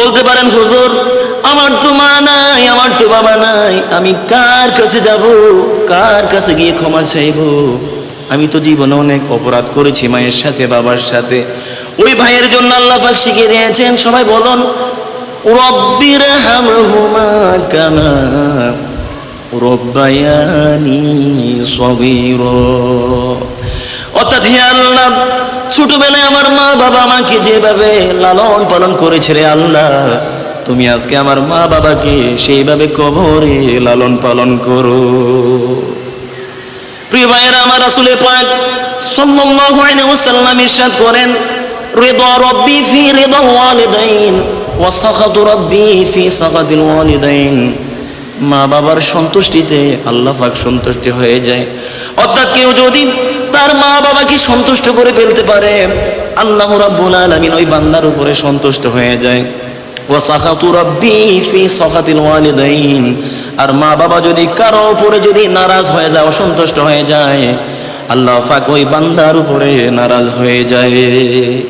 বলতে পারেন, হুজুর, আমার তো মা নাই, আমার তো বাবা নাই, আমি কার কাছে যাব? কার কাছে গিয়ে ক্ষমা চাইব? আমি তো জীবনে অনেক অপরাধ করেছি, মায়ের সাথে, বাবার সাথে। ওই ভাইয়ের জন্য আল্লাহ পাক শিখিয়ে দিয়েছেন, সবাই বলুন রব্বির হামহুমা কামা রব্বায়ানি সগীরা। অর্থাৎ হে আল্লাহ ছোটবেলায় আমার মা বাবা আমাকে যেভাবে লালন পালন করেছে রে আল্লাহ, তুমি আজকে আমার মা বাবাকে সেইভাবে কবরে লালন পালন করো। প্রিয় ভাইয়েরা, আমার রাসূলের পাক সাল্লাল্লাহু আলাইহি ওয়াসাল্লাম ইরশাদ করেন, রিদা রব্বি ফি রিদা ওয়ালিদাইন ওয়া সাখাতু রব্বি ফি সাখাতিল ওয়ালিদাইন। মা বাবার সন্তুষ্টিতে আল্লাহ পাক সন্তুষ্টি হয়ে যায়। অর্থাৎ কেউ যদি তার মা বাবাকে সন্তুষ্ট করে ফেলতে পারে? আল্লাহ রাব্বুল আলামিন ওই বান্দার উপরে সন্তুষ্ট হয়ে যায়। ওয়াসাখাতু রাব্বি ফি সাখাতিল ওয়ালিদাইন। আর মা বাবা যদি কারও উপরে যদি নারাজ হয়ে যায়, অসন্তুষ্ট হয়ে যায়, আল্লাহ পাক ওই বান্দার উপরে নারাজ হয়ে যায়।